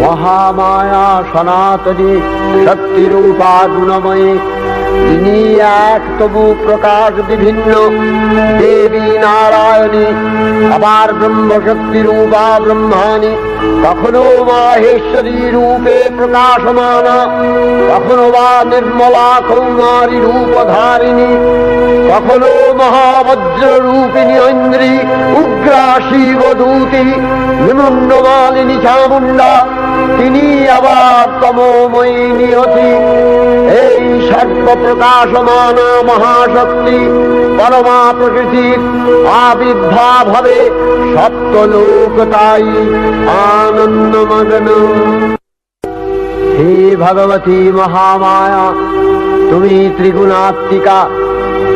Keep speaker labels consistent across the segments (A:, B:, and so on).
A: মহামায়া সনাতনী শক্তিরূপা গুণময়ী তিনি এক তবু প্রকাশ বিভিন্ন। দেবী নারায়ণী, আবার ব্রহ্মশক্তি রূপা ব্রহ্মাণী, কখনো মাহেশ্বরী রূপে প্রকাশমানা, কখনো বা নির্মলা কৌমারী রূপধারিণী, কখনো মহাবজ্র রূপিণী ঐন্দ্রী উগ্রা শিবদূতি নিমন্নমালিনী চামুণ্ডা তিনি আবার তমোময়ী নিয়তি এই সর্ব প্রকাশমান মহাশক্তি পরমা প্রকৃতির আবির্ভাব সপ্তলোক তাই আনন্দমগ্ন। হে ভগবতী মহামায়া, তুমি ত্রিগুণাত্মিকা,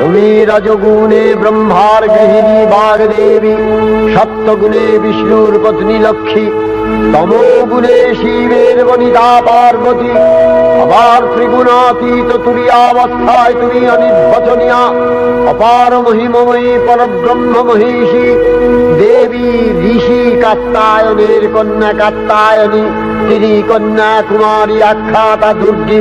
A: তুমি রজগুণে ব্রহ্মার গৃহিণী বাগদেবী, সপ্তগুণে বিষ্ণুর পত্নী লক্ষ্মী তমোগুণে শিবের বনিতা পার্বতী, আবার ত্রিগুণাতীত তুরিয়াবস্থায় তুমি অনির্বচনীয়া, অপার মহিমময়ী পরব্রহ্ম মহিষী, দেবী ঋষি কাত্তায়নের কন্যা কাত্তায়নী তিনি কন্যা কুমারী আখ্যাতা দুর্গী।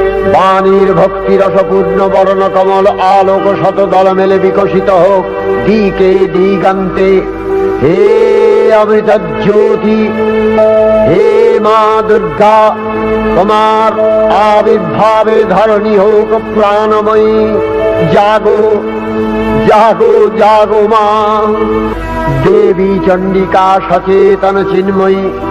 A: বাণীর ভক্তি রসপূর্ণ বর্ণ কমল আলোক শত দল মেলে বিকশিত হোক। দিকে দিগান্তে। হে অমৃত জ্যোতি, হে মা দুর্গা, তোমার আবির্ভাবে ধরণী হোক প্রাণময়ী। জাগো জাগো জাগো মা। দেবী চণ্ডিকা সচেতন চিন্ময়ী।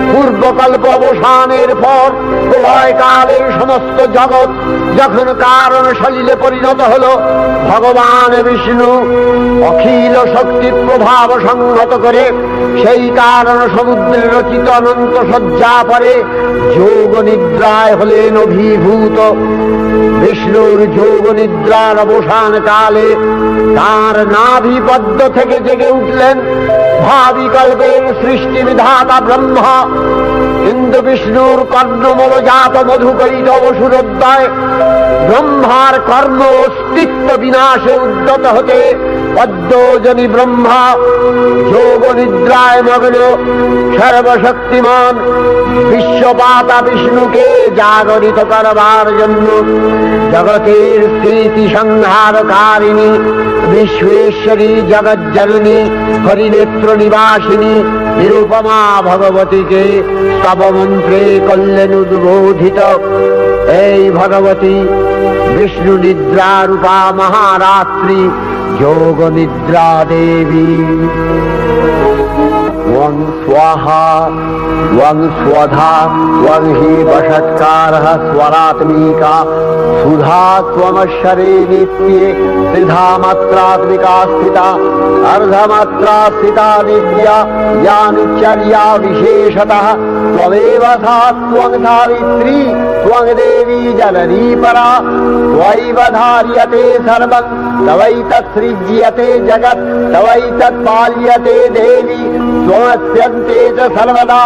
A: পূর্বকল্প অবসানের পর প্রলয়কালে সমস্ত জগৎ যখন কারণ শরীরে পরিণত হল, ভগবান বিষ্ণু অখিল শক্তি প্রভাব সংহত করে সেই কারণ সমুদ্রের রচিত অনন্ত শয্যা পরে যোগ নিদ্রায় হলেন অভিভূত। বিষ্ণুর যোগ নিদ্রার অবসান কালে তার নাভি পদ্ম থেকে জেগে উঠলেন ভাবিকল্পের সৃষ্টি বিধাতা ব্রহ্মা। কিন্তু বিষ্ণুর কর্ণমল জাত মধুকরিত অসুরোদ্দয় ব্রহ্মার কর্ম অস্তিত্ব বিনাশে উদ্যত হতে পদ্মজনী ব্রহ্মা যোগ নিদ্রায় মগ্ন, সর্বশক্তিমান বিশ্বপাতা বিষ্ণুকে জাগরিত করবার জন্য জগতের স্মৃতি সংহারকারিণী, বিশ্বেশ্বরী জগজ্জননী, হরিনেত্র নিবাসিনী, নিরুপমা ভগবতীকে স্তবমন্ত্রে করলেন উদ্বোধিত। এই ভগবতী বিষ্ণু নিদ্রা রূপা মহারাত্রি যোগ নিদ্রা দেবী। त्वं स्वाहा, त्वं स्वधा, त्वं हि वषट्कारः स्वरात्मिका, सुधा त्वमक्षरे नित्ये त्रिधा मात्रात्मिका स्थिता, अर्धमात्रा स्थिता नित्या या निचर्या विशेषतः, त्वमेव सा त्वं सावित्री, त्वं देवी जननी परा त्वैव धार्यते सर्वं तवैतत्सृज्यते जगत् तवैतत्पाल्यते देवी त्वमस्यन्ते च सर्वदा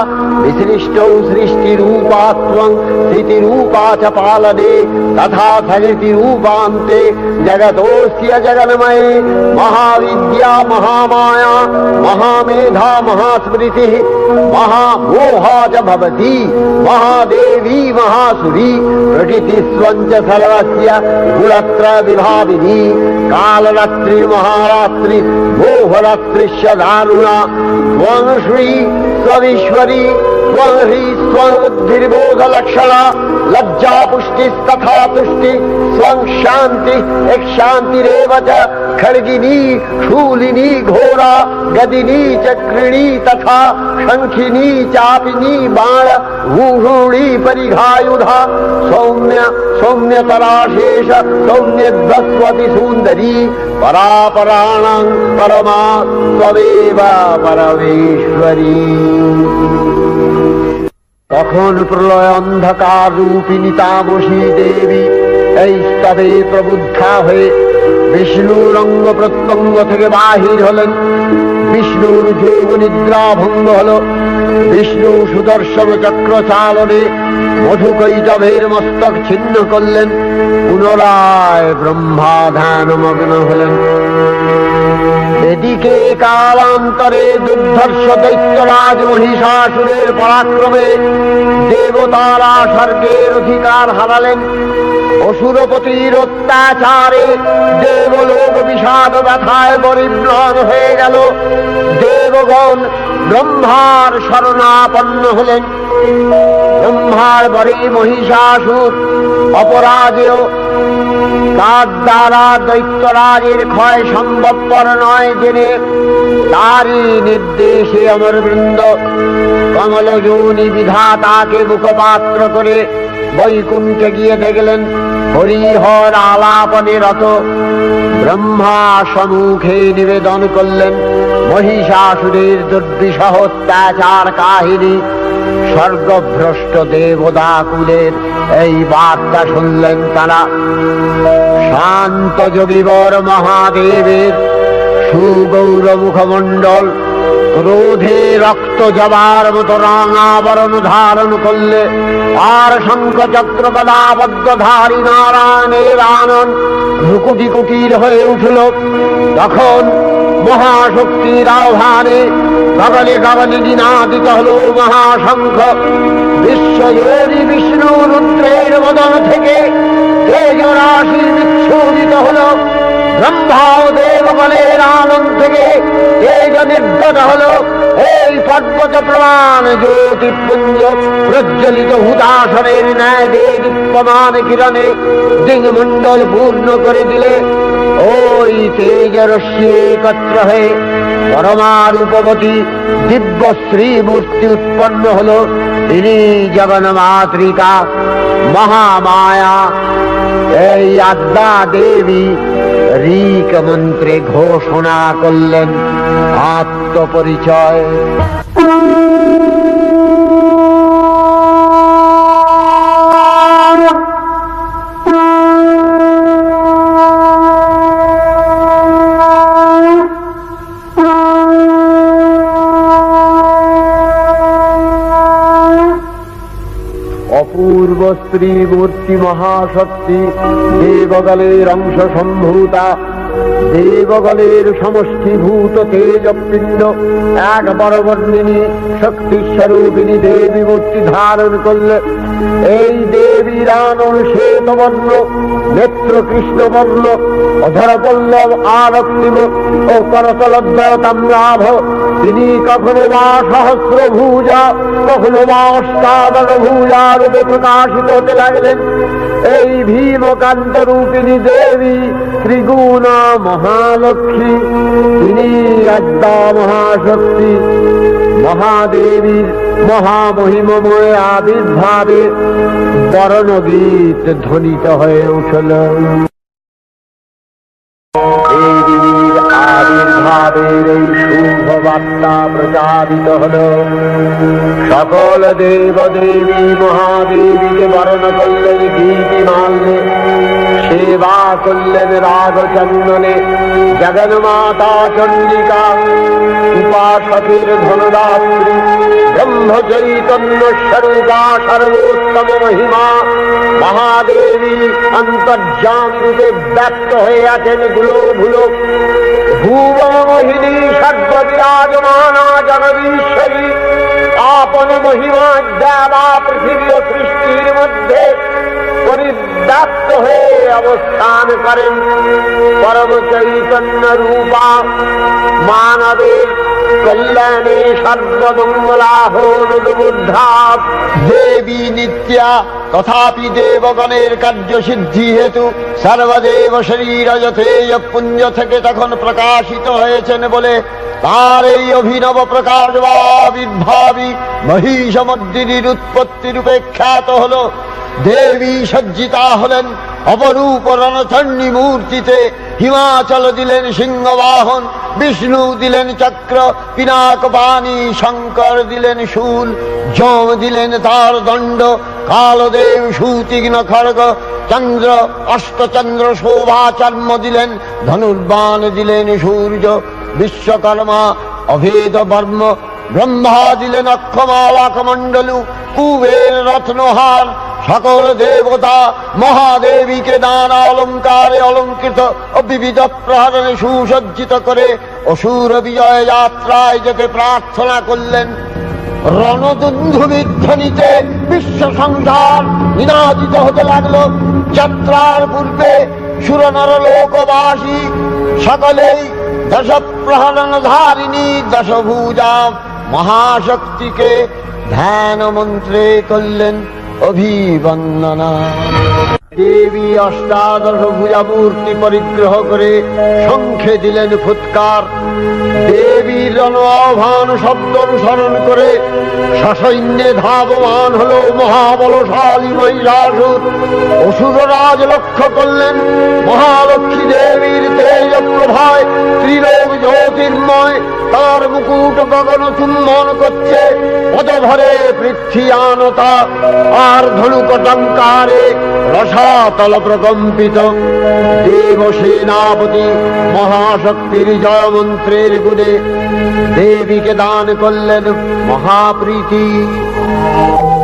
A: विसृष्टौ सृष्टिरूपा त्वं स्थितिरूपा च पालने तथा सकृतिरूपान्ते जगतोऽस्य जगन्मये महाविद्या महामाया महामेधा महास्मृतिः महामोहा च भवति महादेवी महासुरी प्रकृतिस्वं च सर्वस्य गुणत्र विभाविनी कालरात्रि महारात्रि मोहरात्रिश्च दारुणा त्वं त्वरीश्वरी त्वरी स्वं उद्धिर्बोध लक्षणा लज्जा पुष्टि तथा तुष्टि, स्वं शांति एक शांतिरव खड़गिनी, शूलिनी, घोरा, गदिनी, चक्रिणी तथा शंखिनी चापिनी, बाण, भूषूणी, परिघायुधा, सौम्य, सौम्यतराशेष सौम्यध्वस्वति सुन्दरी, परापराणां परमा स्वेव परमेश्वरी। তখন প্রলয় অন্ধকার রূপিণী তামসী দেবী এই স্তবে প্রবুদ্ধা হয়ে বিষ্ণুর অঙ্গ প্রত্যঙ্গ থেকে বাহির হলেন। বিষ্ণুর যোগ নিদ্রা ভঙ্গ হল। বিষ্ণু সুদর্শন চক্র চালনে মধুকৈটভের মস্তক ছিন্ন করলেন। পুনরায় ব্রহ্মা ধ্যানমগ্ন হলেন। এদিকে কালান্তরে দুর্ধর্ষ দৈত্যরাজ মহিষাসুরের পরাক্রমে দেবতারা স্বর্গের অধিকার হারালেন। অসুরপতির অত্যাচারে দেবলোক বিষাদ ব্যথায় পরিম্লান হয়ে গেল। দেবগণ ব্রহ্মার শরণাপন্ন হলেন। ব্রহ্মার পরে মহিষাসুর, অপরাজেয় তার দ্বারা দৈত্যরাজের ক্ষয় সম্ভবপর নয় জেনে তারই নির্দেশে অমর বৃন্দ কমল যৌনি বিধাতাকে মুখপাত্র করে বৈকুণ্ঠে গিয়ে দেখলেন হরিহর আলাপনে রত ব্রহ্মা সম্মুখে নিবেদন করলেন। মহিষাসুরের দুর্বিষহ অত্যাচার কাহিনী, স্বর্গভ্রষ্ট দেবদা কুলের এই বার্তা শুনলেন তারা। শান্ত যোগীবর মহাদেবের সুগৌর মুখমণ্ডল ক্রোধে রক্ত জবার মতো রাঙাবরণ ধারণ করলে আর শঙ্খ চক্র গদাবদ্ধধারী নারায়ণের আনন ভুকুটি কুটির হয়ে উঠল। তখন মহাশক্তির আহ্বানে গগলে গগলে নিনাদিত হল মহাশঙ্খ। বিশ্বজোরী বিষ্ণু রুদ্রের বদন থেকে তেজ রাশি বিচ্ছুরিত হল ব্রহ্মা ও দেববলের আনন্দ থেকে তেজ নির্গত হল, এই পর্বত প্রমাণ জ্যোতিপুঞ্জ প্রজ্বলিত হুদাসনের ন্যায় দীপ্যমান কিরণে দিংমণ্ডল পূর্ণ করে দিলে, ওই তেজ রশ্মি একত্র হয়ে পরমারূপবতী দিব্য শ্রী মূর্তি উৎপন্ন হল। তিনি জগন্মাতৃকা, মহামায়া, এই আদ্যা দেবী ঋক মন্ত্রে ঘোষণা করলেন আত্মপরিচয়। অপূর্ব স্ত্রী মূর্তি মহাশক্তি দেবদলের অংশ সম্ভূতা দেবগলের সমষ্টিভূত তেজপিণ্ড, এক বড়বর্ণিনী শক্তি স্বরূপিণী দেবী মূর্তি ধারণ করলে এই দেবীর আনন শ্বেতবর্ণ নেত্র কৃষ্ণবর্ণ অধর পল্লব আরক্তিম ও করতলদ্বয় তাম্রাভ তিনি কখনো বা সহস্র ভূজা কখনো বা অষ্টাদশ ভূজা রূপে প্রকাশিত হতে লাগলেন। এই ভীমকান্ত রূপিণী দেবী ত্রিগুণা মহালক্ষ্মী, তিনি আদ্যা মহাশক্তি মহাদেবীর মহামহিমময় আবির্ভাবে বরণগীত ধ্বনিত হয়ে উঠল। আবির্ভাবের এই শুভ বার্তা প্রচারিত হল। সকল দেব দেবী মহাদেবীকে বরণ করলেন গীতি মাল্যে, সেবা করলেন রাগ চন্দনে জগন মাতা চন্ডিকা, উপাসকের ধনদাত্রী, ব্রহ্ম চৈতন্য স্বরূপা সর্বোত্তম মহিমা, মহাদেবী অন্তর্যামী রূপে ব্যক্ত হয়ে আছেনগুলো ভুলো ভুবনমোহিনী সর্ববিরাজমানা জগদীশ্বরী। আপন মহিমা দেবা পৃথিবী ও সৃষ্টির মধ্যে পরিব্যাপ্ত হয়ে অবস্থান করেন, পরম চৈতন্য রূপা মানবের কল্যাণে সর্বমঙ্গলাহোদ্ধাপ দেবী নিত্যা, তথাপি দেবগণের কার্য সিদ্ধি হেতু সর্বদেব শরীর যথেয় পুঞ্জ থেকে তখন প্রকাশিত হয়েছেন বলে তার এই অভিনব প্রকাশ বা আবির্ভাবী মহিষমদ্দিনীর উৎপত্তি রূপে খ্যাত হল। দেবী সজ্জিতা হলেন অপরূপ রণচণ্ডী মূর্তিতে হিমাচল দিলেন সিংহবাহন, বিষ্ণু দিলেন চক্র, পিনাক পানি, শঙ্কর দিলেন শূল, যম দিলেন তার দণ্ড, কালদেব সুতীক্ষ্ণ খড়গ, চন্দ্র, অষ্টচন্দ্র শোভা চর্ম দিলেন, ধনুর্বাণ দিলেন সূর্য। বিশ্বকর্মা অভেদ বর্ম ব্রহ্মা দিলেন অক্ষমালাকমণ্ডলু কুবের রত্নহার, সকল দেবতা মহাদেবীকে নানা অলঙ্কারে অলঙ্কৃত ও বিবিধ প্রহরণে সুসজ্জিত করে অসুর বিজয় যাত্রায় যেতে প্রার্থনা করলেন। রণদুন্ধু বিধ্বনিতে বিশ্ব সংসার নিনাদিত হতে লাগল। যাত্রার পূর্বে সুরনর লোকবাসী সকলেই দশ প্রহরণ ধারিণী দশভূজা মহাশক্তিকে ধ্যান মন্ত্রে করলেন অভিবন্দনা। দেবী অষ্টাদশ ভূজা মূর্তি পরিগ্রহ করে শঙ্খে দিলেন ফুৎকার। দেবীর আহ্বান শব্দ অনুসরণ করে সসৈন্যে ধাবমান হল মহাবলশালী মহিষাসুর অসুররাজ লক্ষ্য করলেন, মহালক্ষ্মী দেবীর তেজ প্রভায়, ত্রিলোক জ্যোতির্ময়, তার মুকুট গগন চুম্বন করছে, পদভরে পৃথিয়ানতা আর ধনুকটঙ্কারে রসাতল প্রকম্পিত দেব সেনাপতি মহাশক্তির জয় মন্ত্রের গুণে দেবীকে দান করলেন মহাপ্রীতি।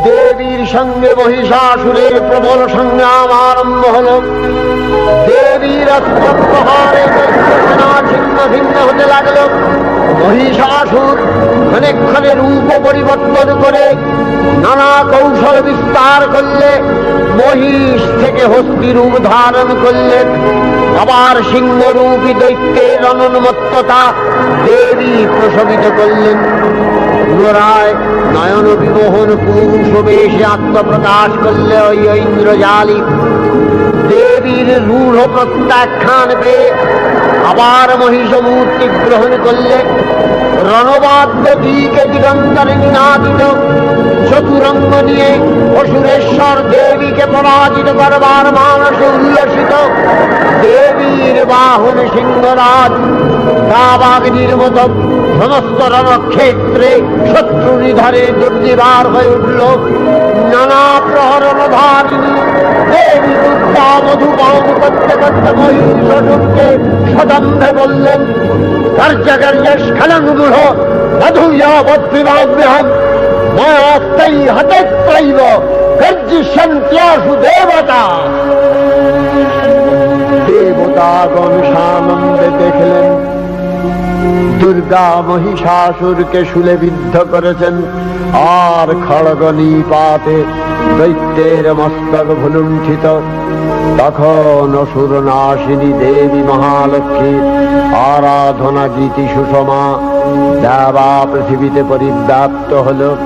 A: দেবীর সঙ্গে মহিষাসুরের প্রবল সংগ্রাম আরম্ভ হল। দেবীর ছিন্ন ভিন্ন হতে লাগল। মহিষাসুর ক্ষণে রূপ পরিবর্তন করে নানা কৌশল বিস্তার করলে মহিষ থেকে হস্তি রূপ ধারণ করলেন। আবার সিংহরূপী দৈত্যের অনন্মত্ততা দেবী প্রশমিত করলেন। পুনরায় নয়ন বিমোহন পুরুষ বেশে আত্মপ্রকাশ করলে ওই ইন্দ্রজালী দেবীর রূঢ় প্রত্যাখ্যান পেয়ে আবার মহিষ মূর্তি গ্রহণ করলে রণবাদ্য দিকে দিগন্তরে নিনাদিত। চতুরঙ্গ নিয়ে অসুরেশ্বর দেবীকে পরাজিত করবার মানসে উল্লসিত। দেবীর বাহন সিংহরাজ দাবাগ্নির মতো সমস্ত রণক্ষেত্রে শত্রু নিধারে দুর্দিবার হয়ে উঠল। নানা প্রহরণ দেবী দুর্গা করতে মহিষকে সদম্ভে বললেন দেবতা। দেবতাগণ সানন্দে দেখলেন দুর্গা মহিষাসুরকে শুলে বিদ্ধ করেছেন। আর খড়গ নিপাতে দৈত্যের মস্তক ভুলুণ্ঠিত। তখন অসুর নাশিনী দেবী মহালক্ষ্মী, আরাধনা গীতি সুষমা, দেবা পৃথিবীতে পরিব্যাপ্ত হল।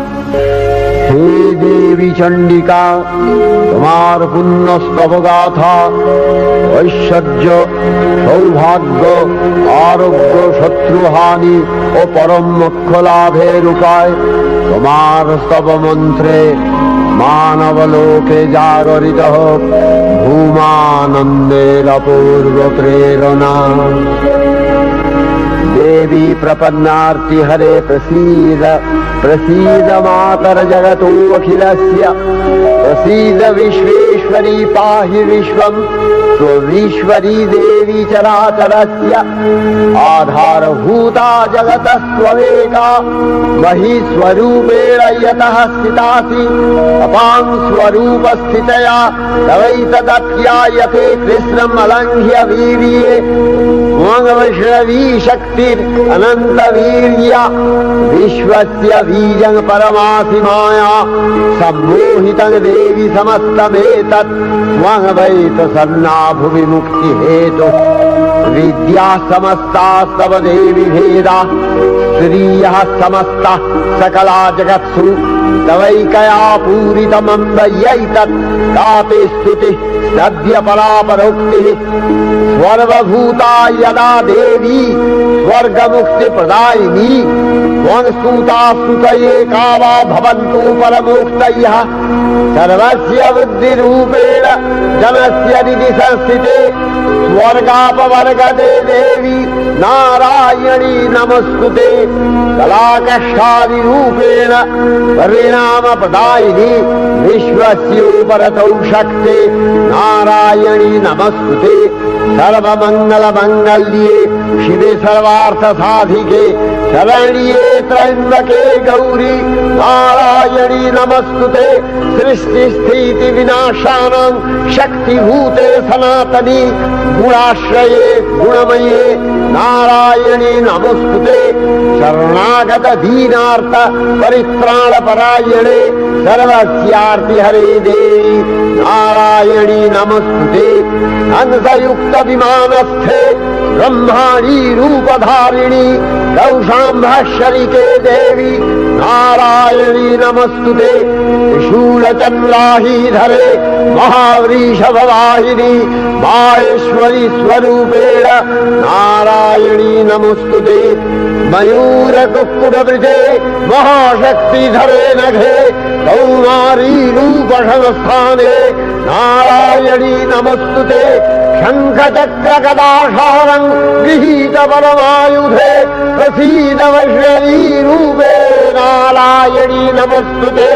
A: হে দেবী চণ্ডিকা, তোমার পুণ্য স্তবগাথা ঐশ্বর্য, সৌভাগ্য, আরোগ্য, শত্রুহানি ও পরম মোক্ষ লাভের উপায় তোমার স্তব মন্ত্রে মানব লোকে জাগরিত হোক, ভূমানন্দের অপূর্ব প্রেরণা। देवी प्रपन्नार्ति हरे प्रसीद प्रसीद मातर जगतोऽखिलस्य प्रसीद विश्वेश्वरी पाहि विश्वम् त्वमीश्वरी देवी चराचरस्य आधारभूता जगतस्त्वमेका मही स्वरूपेण यतः स्थितासि अपां स्वरूपस्थितया तवैतदप्यायते कृष्णम् अलङ्घ्य वीर्ये वैष्णवी शक्तिर् अनन्तवीर्या विश्वस्य बीजं परमासि माया सम्मोहितं देवि समस्तमेतत् त्वमवैत सन्नाभुवि मुक्तिहेतु विद्या समस्तास्तव देवि भेदा श्रियः समस्तः सकला जगत्सु तवैकया पूरितमम्बयैतत् कापि स्तुतिः सद्यपरापरोक्तिः। सर्वभूता यदा देवी, स्वर्गमुक्तिप्रदायिनी। त्वंस्तुता स्तुतये का वा भवन्तु परमोक्तयः। सर्वस्य बुद्धिरूपेण जनस्य निधि संस्थिते। स्वर्गापवर्गदे देवी, नारायणी नमस्तुते कलाकष्टादिरूपेण परिणामप्रदायिनी विश्वस्योपरतौ शक्ते नारायणी नमस्तुते। सर्वमङ्गलमङ्गल्ये शिवे सर्वार्थसाधिके। शरण्ये त्र्यम्बके गौरी గౌరీ నమస్కృతే సృష్టి స్థితి వినాశానం శక్తిభూతే సనాతని గుణాశ్రయే గుణమయే నారాయణి నమస్కృతే శరణాగత దీనార్థ పరిత్రాణ పరాయణే సర్వస్యార్తి హరే దేవి నారాయణి నమస్కృతే హంసయుక్త విమానస్థే ब्रह्माणी रूपधारिणी कौशाम्भशरिके देवी नारायणी नमस्तुते शूलचन्द्राहीधरे महावृषभवाहिनी माहेश्वरी स्वरूपेण नारायणी नमस्तुते मयूरकुक्कुटवृते महाशक्तिधरे नघे कौमारी रूपसंस्थाने नारायणी नमस्तुते शङ्खचक्रकदाशारं गृहीत परमायुधे प्रसीद वैष्णवी रूपे नारायणी नमस्तुते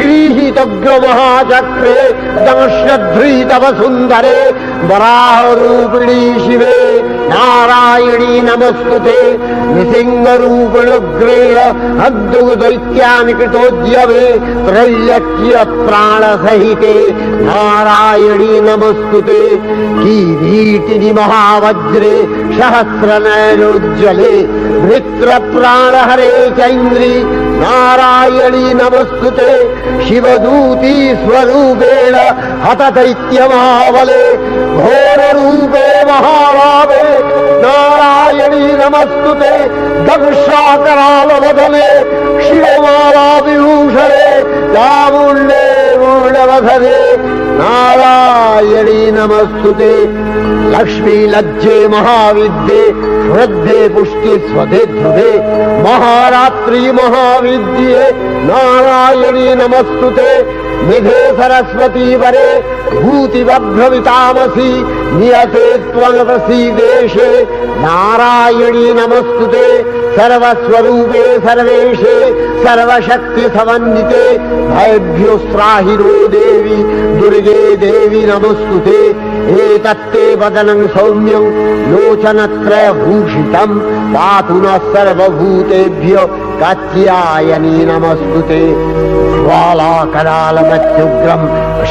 A: गृहीतग्रमहाचक्रे ವರಾಹರೂಪಿಣಿ ಶಿವೆ, ನಾರಾಯಣಿ ನಮಸ್ತುತೆ. ನಿಸಿಂಗರೂಪಿಣಗ್ರೇಣ ಹದ್ದು ದೈತ್ಯಾನಿ ಕೃತೋದ್ಯಮೆ ತ್ರೈಲಕ್ಯ ಪ್ರಾಣಸಹಿತೆ ನಾರಾಯಣಿ ನಮಸ್ತುತೆ. ಕೀರೀಟಿನಿ ಮಹಾವಜ್ರೆ, ಸಹಸ್ರನಯನೋಜ್ವಲೆ. ಪ್ರಾಣ ಹರೇ ಚೈಂದ್ರಿ नारायणी नमस्तुते शिवदूती स्वरूपेण हतदैत्यमावले घोररूपे महाभावे नारायणी नमस्तुते दंशाकरालवदने शिवमाला विभूषणे चामुण्डे मूर्णवधरे नारायणी नमस्तुते लक्ष्मी लज्जे महाविद्ये श्रद्धे पुष्टि स्वधे ध्रुवे महारात्रि महाविद्ये नारायणी नमस्तुते निधे सरस्वती वरे నియతే త్వమసి దేశే నారాయణీ నమస్తుతే సర్వస్వరూపే సర్వేషే సర్వశక్తి సమన్వితే భయభ్యోస్త్రాహిరో దేవి దుర్గే దేవి నమస్తుతే ఏతత్తే వదనం సౌమ్యం లోచనత్రయభూషితం పాతు న సర్వభూతేభ్య కాత్యాయనీ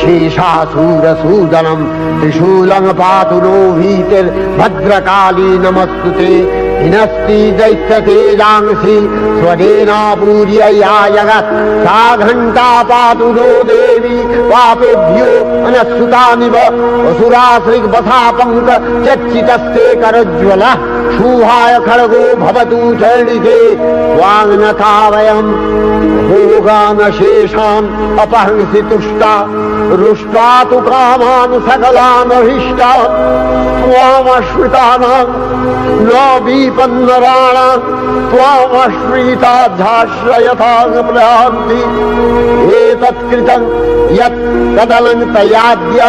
A: शेषासूरसूदनं त्रिशूलं पातु नो भीतिर्भद्रकाली नमस्तुते हिनस्ति दैत्यतेजांसि स्वदेनापूर्य या जगत् सा घण्टा पातु नो देवी पापेभ्यो अनस्तुतामिव वसुराश्रिग्वथा पङ्क चच्चितस्ते करज्वलः शूहाय खड्गो भवतु चरणिते वाङ्नथा वयम् भोगानशेषान् अपहंसि तुष्टा रुष्टा तु कामान् सकलानभीष्टान् त्वामश्रितानाम् न विपन्नराणाम् त्वामश्रिताध्याश्रयथा प्रयान्ति एतत्कृतम् यत् कदलम् तयाद्य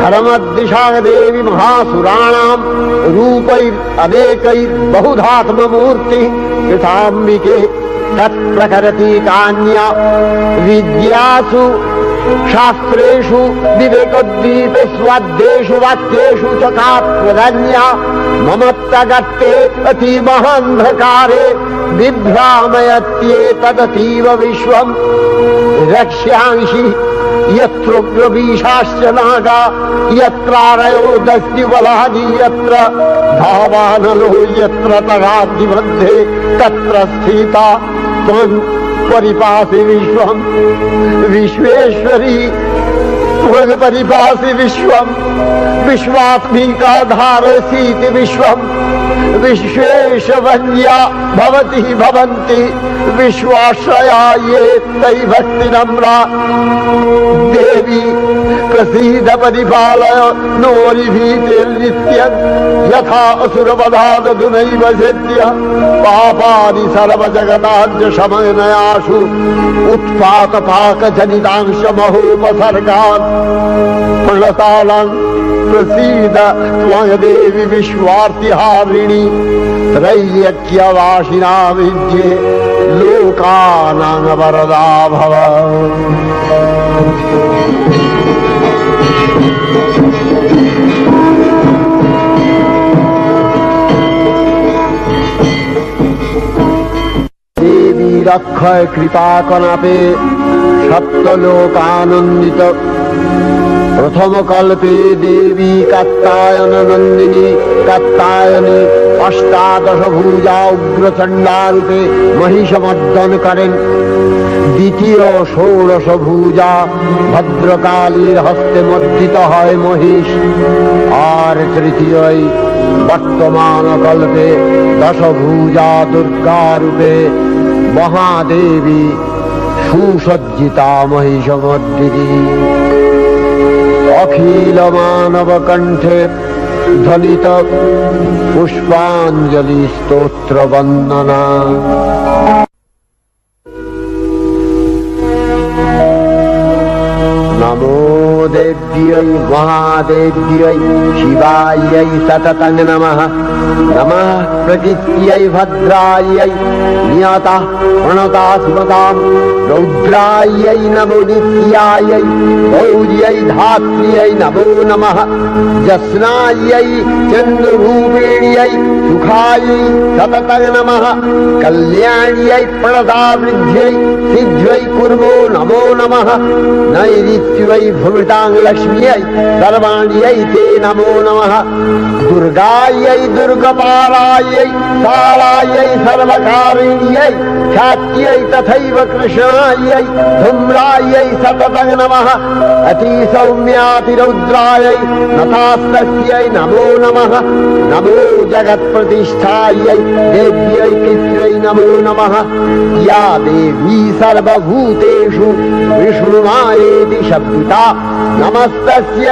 A: धर्मदिशा देवी महासुराणाम् रूपैरनेकैर्बहुधात्ममूर्तिः कृताम्बिके तत्प्रकरति कान्या। विद्यासु शास्त्रेषु विवेकोद्दीपे स्वाद्येषु वाक्येषु च का प्रदन्या मम प्रगट्टे अतिमहान्धकारे बिभ्रामयत्येतदतीव विश्वम् रक्ष्यांसि यत्रोग्रवीशाश्च नागा यत्रारयो दस्युबलानि यत्र धावानलो यत्र तगादिमध्ये तत्र स्थिता त्वम् परिपासि विश्वम् विश्वेश्वरी त्वम् परिपासि विश्वम् विश्वात्मिका धारसीति विश्वम् विश्वेशवन्या भवति भवन्ति विश्वाश्रया ये तै भक्तिनम्रा देवी प्रसीद परिपालय नोरिभीतिर्नित्यम् यथा असुरवधादधुनैव सिद्ध्य पापानि सर्वजगताञ्च शमनयासु उत्पातपाकजनितांशमहोपसर्गान् प्रणतालाम् प्रसीद त्वदेवि विश्वार्तिहारिणि त्रैयक्यवासिना विद्ये लोकानां वरदा भव। দেবী রক্ষয় কৃপা কনাপে সপ্তলোকানন্দিত প্রথম কল্পে দেবী কাত্তায়ন নন্দিনী, কাত্তায়নী অষ্টাদশ ভূজা উগ্রচণ্ডারূপে মহিষমর্দন করেন। দ্বিতীয় ষোড়শ ভূজা ভদ্রকালীর হস্তে মর্দিত হয় মহিষ। আর তৃতীয় বর্তমান কল্পে দশভূজা দুর্গারূপে মহাদেবী সুসজ্জিতা মহিষমর্দিনী। অখিল মানব কণ্ঠে ধ্বনিত পুষ্পাঞ্জলি স্তোত্র বন্দনা महादेव्यै शिवायै सततङ्गमः नमः। नमः प्रकृत्यै भद्रायै नियता प्रणतास्मतां रौद्रायै नमो नित्यायै गौर्यै धात्र्यै नमो नमः। जस्नायै चन्द्रभूपिण्यै सुखायै सततङ्गमः कल्याण्यै प्रणतावृद्ध्यै सिद्ध्यै कुर्वो नमो नमः। नैऋत्यै भविताङ्गलक्ष्म्यै सर्वाण्यै ते नमो नमः। दुर्गायै दुर्गपारायै कालायै सर्वकारिण्यै ख्यात्यै, तथैव कृष्णायै, धूम्रायै, सततं नमः। अतिसौम्यातिरौद्रायै नथास्तस्यै नमो नमः। नमो जगत्प्रतिष्ठायै, देव्यै पित्रै नमो नमः। या देवी सर्वभूतेषु, विष्णुमायेति शब्दिता। नमस्तस्यै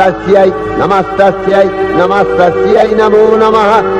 A: నమస్తస్యై నమస్తస్యై నమస్తస్యై నమో నమః.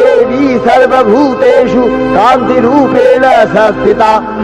A: देवी सर्वभूतेषु कान्तिरूपेण शास्त्रिता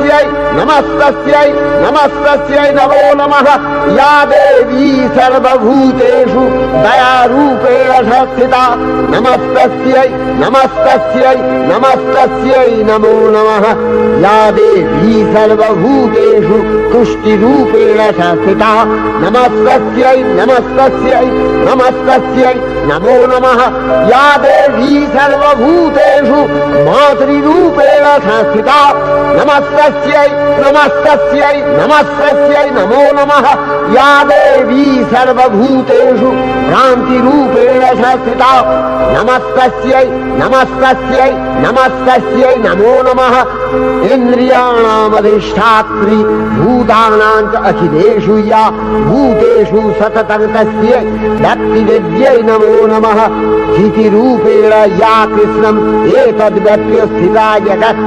A: চিরাই নমস্ত চিরাই নমস্ত চিরাই নমো নমঃ ইয়া দেবী সর্বভূতেষু দয়ারূপেণ সংস্থিতা নমস্ত চিরাই নমস্ত চিরাই নমস্ত চিরাই নমো নমঃ ইয়া দেবী সর্বভূতেষু তুষ্টিরূপেণ সংস্থিতা নমস্ত চিরাই নমস্ত চিরাই নমস্ত চিরাই নমো নমঃ ইয়া দেবী সর্বভূতেষু মাতৃরূপেণ সংস্থিতা নমস্ত नमस्तस्यै नमस्तस्यै नमस्तस्यै नमो नमः या देवी सर्वभूतेषु भ्रान्तिरूपेण शास्त्रिता नमस्तस्यै नमस्तस्यै नमस्तस्यै नमो नमः इन्द्रियाणामधिष्ठात्री भूतानां च अखिलेषु या भूतेषु सततं तस्यै भक्तिविद्यै नमो नमः स्थितिरूपेण या कृष्णम् एतद्व्यप्य स्थिता जगत्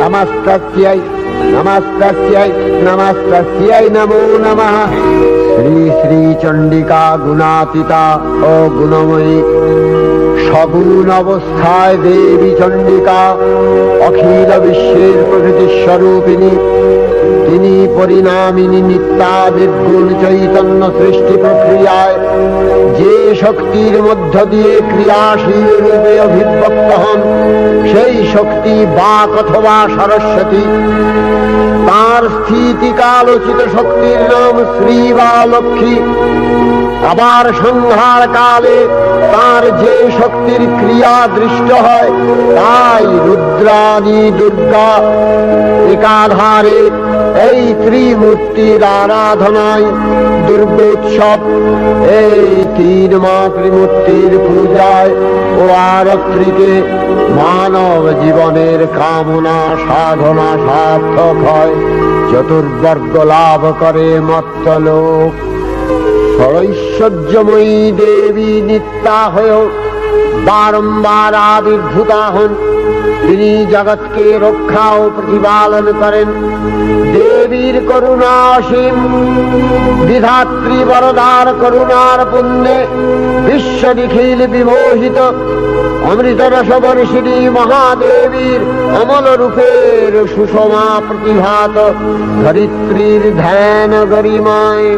A: नमस्तस्यै নমস্তস্যৈ নমস্তস্যৈ নমো নমঃ শ্রী শ্রী চণ্ডিকা গুণাতীতা ও গুণময়ী সগুণ অবস্থায় দেবী চণ্ডিকা অখিল বিশ্বের প্রকৃতি স্বরূপিণী তিনি পরিণামিনী নিত্যা নির্গুণ চৈতন্য সৃষ্টি প্রক্রিয়ায় যে শক্তির মধ্য দিয়ে ক্রিয়াশীল রূপে অভিব্যক্ত হন, সেই শক্তি বা অথবা সরস্বতী। তার স্থিতিকালোচিত শক্তির নাম শ্রী বা লক্ষ্মী। আবার সংহার কালে তার যে শক্তির ক্রিয়া দৃষ্ট হয়, তাই রুদ্রাণী দুর্গা একাধারে এই ত্রিমূর্তির আরাধনায় দুর্গোৎসব, এই তিন মা ত্রিমূর্তির পূজায় ও আরত্রিকে মানব জীবনের কামনা সাধনা সার্থক হয়। চতুর্বর্গ লাভ করে মত্তলোক। ঐশ্বর্যময়ী দেবী নিত্যা হয়েও বারম্বার আবির্ভূতা হন। তিনি জগৎকে রক্ষা ও প্রতিপালন করেন। দেবীর করুণা অসীম। বিধাত্রী বরদার করুণার পুণ্যে বিশ্ব নিখিল বিমোহিত অমৃত রসবর্ষিণী মহাদেবীর অমল রূপের সুষমা প্রতিভাত। ধরিত্রীর ধ্যান গরিমায়।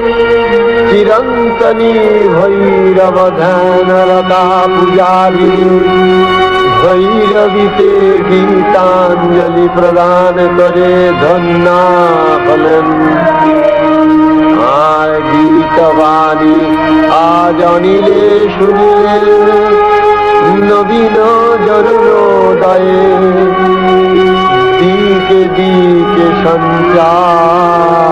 A: চিরন্তনী ভৈরব ধ্যানরতা পূজারী ভৈরবীতে গীতাঞ্জলি প্রদান করে ধন্যা হলেন তোমার গীতবাণী আজ অনিলে শুনিলে নবীন জরুরোদয়ে দিকে দিকে সঞ্চার।